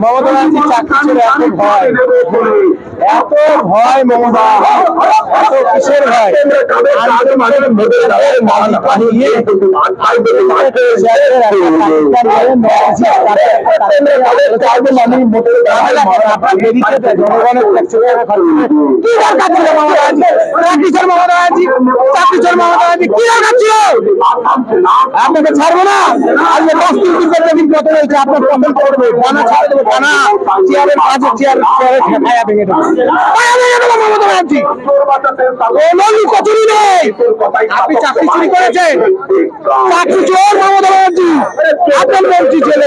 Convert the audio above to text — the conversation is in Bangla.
মমতা চাকরি ছেড়ে এত ভয়। এত ভয় মমতা। এত কিসের ভয়? জনগণের ট্যাক্স টাকা খরচ করে। কি দরকার ছিল মমতা ব্যানার্জি চাকরি ছেড়ে মমতা ব্যানার্জি আপনাকে ছাড়বো না? আজকে দশ দিন দিন কত আপনার করবে টানা ছাড়ে দেবো টানা চেয়ারের কাছে চেয়ার চেয়ারে ভেঙে মমতা ব্যানার্জি। কোনো আপনি চাকরি চুরি করেছেন? চাকরি চোর, মমতা ব্যানার্জি। আপনার মন্ত্রী ছেলে